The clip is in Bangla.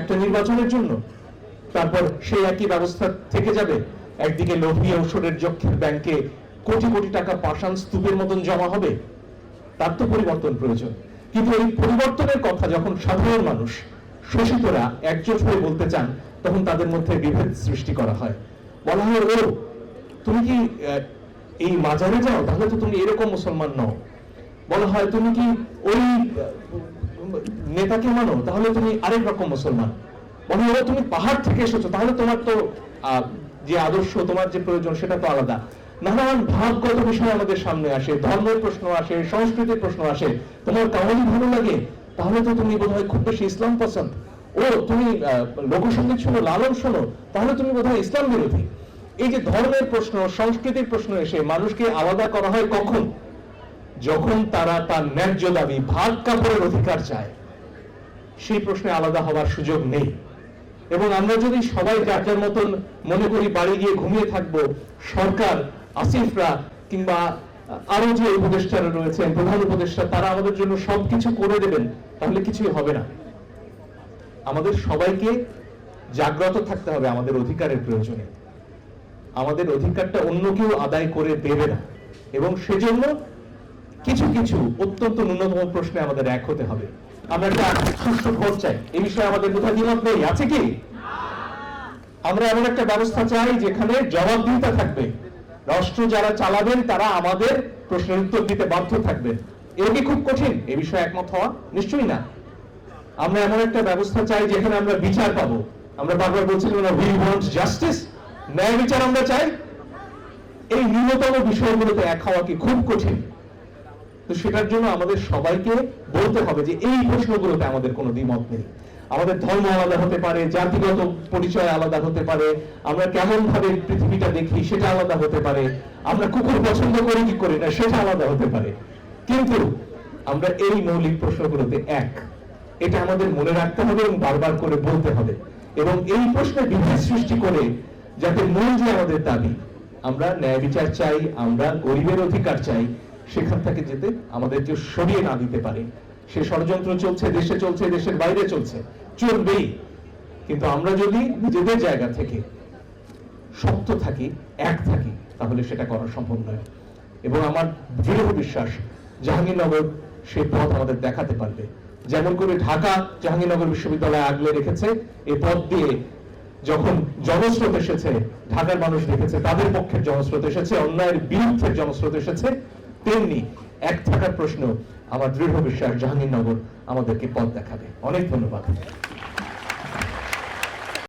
একটা নির্বাচনের জন্য, তারপর সেই একই ব্যবস্থা থেকে যাবে। একদিকে লোভী ঔষধের যক্ষের ব্যাংকে কোটি কোটি টাকা পাষাণ স্তূপের মতন জমা হবে, তার তো পরিবর্তন প্রয়োজন। কিন্তু এই পরিবর্তনের কথা যখন সাধারণ মানুষ, শোষিতরা একজোট হয়ে বলতে চান, তখন তাদের মধ্যে বিভেদ সৃষ্টি করা হয়। বলা হয়, ও, তুমি কি এই মাজারে যাও? তাহলে তো তুমি এরকম মুসলমান নও। বলা হয়, তুমি কি ওই নেতাকে মানো? তাহলে তুমি আরেক রকম মুসলমান। হয় "ও, তুমি পাহাড় থেকে এসেছ তাহলে তোমার তো যে আদর্শ তোমার যে প্রয়োজন সেটা তো আলাদা। নানান ভাবগত বিষয় আমাদের সামনে আসে ধর্মের প্রশ্ন আসে সংস্কৃতির প্রশ্ন আসে। তোমার কামালি ভালো লাগে? তাহলে তো তুমি বোধহয় খুব বেশি ইসলাম পছন্দ। ও তুমি লোকসঙ্গীত শোনো লালন শোনো তাহলে তুমি বোধহয় ইসলাম বিরোধী। এই যে ধর্মের প্রশ্ন সংস্কৃতির প্রশ্ন এসে মানুষকে আলাদা করা হয় কখন? যখন তারা তার ন্যায্য দাবি ভাগ কাপড়ের অধিকার চায়, সেই প্রশ্নে আলাদা হওয়ার সুযোগ নেই। এবং আমরা যদি সবাই যার মতন মনে করি বাড়ি গিয়ে ঘুমিয়ে থাকব, সরকার, আসিফরা কিংবা আরও যে উপদেষ্টারা রয়েছেন, প্রধান উপদেষ্টা, তারা আমাদের জন্য সবকিছু করে দেবেন, তাহলে কিছুই হবে না। আমাদের সবাইকে জাগ্রত থাকতে হবে আমাদের অধিকারের প্রয়োজনে। আমাদের অধিকারটা অন্য কেউ আদায় করে দেবে না। এবং সেজন্য কিছু কিছু অত্যন্ত ন্যূনতম প্রশ্নে আমাদের এক হতে হবে। আমরা একটা সুষ্ঠু ভোট চাই। এই বিষয়ে আমাদের কোথাও দ্বিমত নেই। আছে কি? আমরা এমন একটা ব্যবস্থা চাই যেখানে জবাবদিহিতা থাকবে। রাষ্ট্র যারা চালাবেন, তারা আমাদের প্রশ্নের উত্তর দিতে বাধ্য থাকবেন। এটা কি খুব কঠিন? এ বিষয়ে একমত হওয়া নিশ্চয়ই না। আমরা এমন একটা ব্যবস্থা চাই যেখানে আমরা বিচার পাবো। আমরা বারবার বলছিলাম না উই ওয়ান্ট জাস্টিস ন্যায় বিচার আমরা চাই। এই ন্যূনতম বিষয়গুলোতে এক হওয়া কি খুব কঠিন? তো সেটার জন্য আমাদের সবাইকে বলতে হবে যে এই প্রশ্নগুলোতে আমাদের কোনো দ্বিমত নেই। আমাদের ধর্ম আলাদা হতে পারে, জাতিগত পরিচয় আলাদা হতে পারে, আমরা কেমন ভাবে পৃথিবীটা দেখি সেটা আলাদা হতে পারে, আমরা কুকুর পছন্দ করি কি করি না সেটা আলাদা হতে পারে। কিন্তু আমরা এই মৌলিক প্রশ্নগুলোতে এক। এটা আমাদের মনে রাখতে হবে এবং বারবার করে বলতে হবে। এবং এই প্রশ্নে বিভেদ সৃষ্টি করে যাতে মূল যে আমাদের দাবি, আমরা ন্যায় বিচার চাই, আমরা গরিবের অধিকার চাই সেখান থেকে যেতে আমাদেরকে সরিয়ে না দিতে পারে। সে ষড়যন্ত্র চলছে, দেশে চলছে, দেশের বাইরে চলছে। চলবেই। কিন্তু আমরা যদি নিজেদের জায়গা থেকে শক্ত থাকি, এক থাকি, তাহলে সেটা করা সম্ভব নয়। এবং আমার দৃঢ় বিশ্বাস, জাহাঙ্গীরনগর সেই পথ আমাদের দেখাতে পারবে। যেমন করে ঢাকা জাহাঙ্গীরনগর বিশ্ববিদ্যালয় আগলে রেখেছে এই পথ দিয়ে যখন জনস্রোত এসেছে, ঢাকার মানুষ দেখেছে, তাদের পক্ষের জনস্রোত এসেছে, অন্যায়ের বিরুদ্ধে জনস্রোত এসেছে তেমনি এক থাকার প্রশ্ন আমার দৃঢ় বিশ্বাস জাহাঙ্গীরনগর আমাদেরকে পথ দেখাবে। অনেক ধন্যবাদ।